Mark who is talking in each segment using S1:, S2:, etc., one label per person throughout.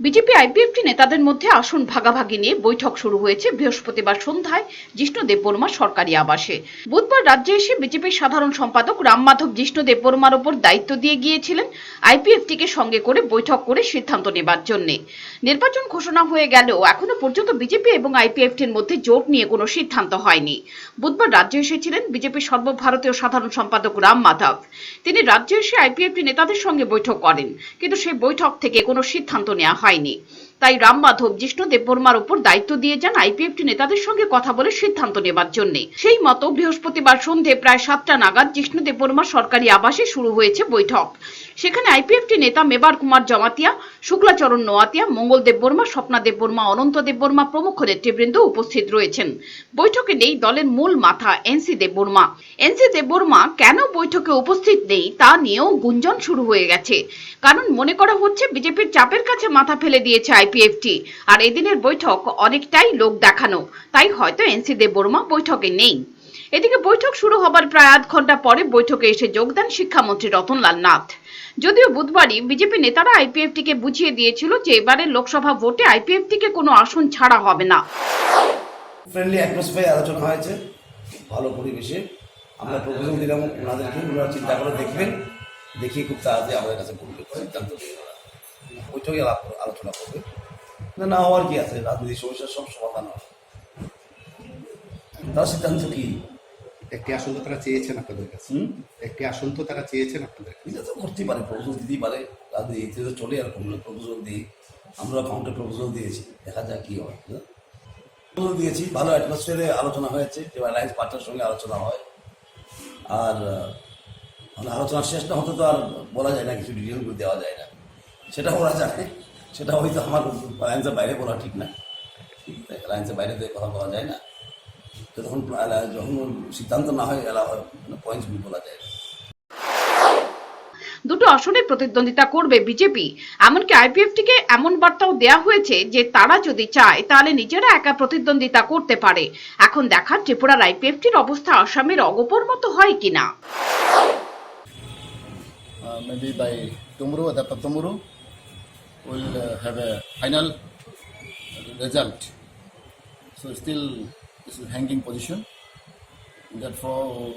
S1: BJP IPFT নেতাদের মধ্যে আসন ভাগাভাগি নিয়ে বৈঠক শুরু হয়েছে বৃহস্পতিবার সন্ধ্যায় জিষ্ণু দেববর্মা সরকারি আবাসে। বুধবার রাজ্যে এসে বিজেপির সাধারণ সম্পাদক রাম মাধব জিষ্ণু দেববর্মার ওপর দায়িত্ব দিয়ে গিয়েছিলেন আইপিএফটিকে সঙ্গে করে বৈঠক করে সিদ্ধান্ত নেবার জন্য। নির্বাচন ঘোষণা হয়ে গেলেও এখনও পর্যন্ত বিজেপি এবং আইপিএফটির মধ্যে জোট নিয়ে কোনো সিদ্ধান্ত হয়নি। বুধবার রাজ্যে এসেছিলেন বিজেপির সর্বভারতীয় সাধারণ সম্পাদক রাম মাধব। তিনি রাজ্যে এসে আইপিএফটি নেতাদের সঙ্গে বৈঠক করেন, কিন্তু সেই বৈঠক থেকে কোনো সিদ্ধান্ত নেওয়া হয়নি। তাই রাম মাধব জিষ্ণু দেববর্মার উপর দায়িত্ব দিয়ে যান আইপিএফটি নেতাদের সঙ্গে কথা বলে সিদ্ধান্ত নেবার জন্য। সেই মতো বৃহস্পতিবার সন্ধে প্রায় সাতটা নাগাদ জিষ্ণু দেববর্মা সরকারি আবাসে শুরু হয়েছে বৈঠক। সেখানে আইপিএফটি নেতা মেবার কুমার জমাতিয়া, শুক্লাচরণ নোয়াতিয়া, মঙ্গল দেববর্মা, স্বপ্না দেববর্মা, অনন্ত দেববর্মা প্রমুখ নেতৃবৃন্দ উপস্থিত রয়েছেন। বৈঠকে নেই দলের মূল মাথা এনসি দেববর্মা। এনসি দেববর্মা কেন বৈঠকে উপস্থিত নেই তা নিয়েও গুঞ্জন শুরু হয়ে গেছে। কারণ মনে করা হচ্ছে বিজেপির চাপের কাছে মাথা ফেলে দিয়েছে আইপিএফটি। আর এদিনের বৈঠক অনেকটাই লোক দেখানো। তাই হয়তো এনসি দেববর্মা বৈঠকে নেই। এদিকে বৈঠক শুরু হবার প্রায় আধ ঘণ্টা পরে বৈঠকে এসে যোগ দেন শিক্ষামন্ত্রী রতনলাল নাথ। যদিও বুধবারই বিজেপি নেতারা আইপিএফটিকে বুঝিয়ে দিয়েছিল যে এবারের লোকসভা ভোটে আইপিএফটিকে কোনো আসন ছাড়া হবে না।
S2: ফ্রেন্ডলি অ্যাটমসফিয়ার আলোচনা হয়েছে। ভালো পরিবেশে। আমরা প্রপোজাল দিলাম ওনাদেরকে ওনারা চিন্তা করে দেখবেন। দেখিয়ে খুব তাড়াতাড়ি আমাদের কাছে সিদ্ধান্ত আলাপ- আলোচনা করবে। না হওয়ার কি আছে? রাজনীতি সমস্যার সব সমাধান হয় তার সিদ্ধান্ত কি?
S3: একটি আসন তো তারা চেয়েছেন আপনাদের কাছে। একটি আসন তো তারা চেয়েছেন আপনাদের
S2: এটা তো করতেই পারে প্রপোজাল দিতেই পারে। রাজনীতি তো চলে এরকম প্রপোজাল দিই আমরা কাউন্টার প্রপোজাল দিয়েছি দেখা যাক কি হয়। প্রপোজাল দিয়েছি ভালো অ্যাটমসফিয়ারে আলোচনা হয়েছে যে অ্যালায়েন্স পার্টনার সঙ্গে আলোচনা হয়। আর মানে আলোচনা শেষ না হতে তো আর বলা যায় না কিছু ডিটেলগুলো দেওয়া যায় না। সেটা ওরা জানে সেটা হয়তো আমার অ্যালায়েন্সের বাইরে বলা ঠিক না। অ্যালায়েন্সের বাইরে তো কথা বলা যায় না। তো তখন যখন সিদ্ধান্ত না হয় পয়েন্টসগুলো বলা যায়।
S1: দুটো আসনে প্রতিদ্বন্দ্বিতা করবে বিজেপি। এমনকি আইপিএফটিকে এমন বার্তাও দেয়া হয়েছে যে তারা যদি চায় তাহলে নিজেরা একা প্রতিদ্বন্দ্বিতা করতে পারে। এখন দেখা ত্রিপুরার আইপিএফটির অবস্থা আসামের অগপর মতো হয় কিনা।
S4: Uh, maybe by tomorrow or we'll uh, have a final result. So still this is hanging position. Therefore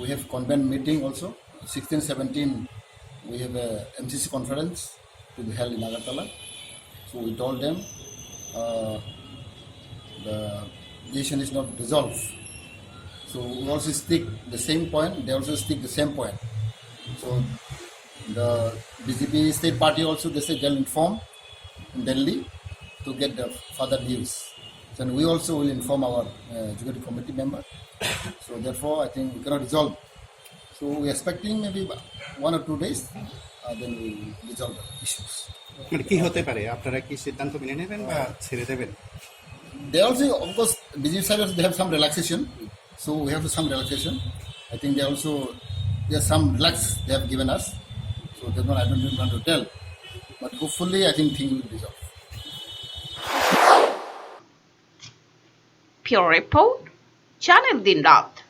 S4: we have convent meeting also. 16, 17 we have a MCC conference to be held in Agartala. So we told them uh, the decision is not resolved. So we also stick the same point. They also stick the same point. So the BJP state party also they say they'll inform in Delhi to get the further news. So and we also will inform our uh, executive committee member. so therefore, I think we cannot resolve. So we're expecting maybe one or two days, uh, then we will resolve the issues.
S3: মানে কি হতে পারে আপনারা কি সিদ্ধান্ত মেনে নেবেন বা ছেড়ে দেবেন
S4: They also, of course, BJP side also they have some relaxation. So we have some relaxation. I think they also there's some relax they have given us. so that one I don't want to tell. But hopefully I think things will resolve.
S1: Pure Report, Channel Din Rat.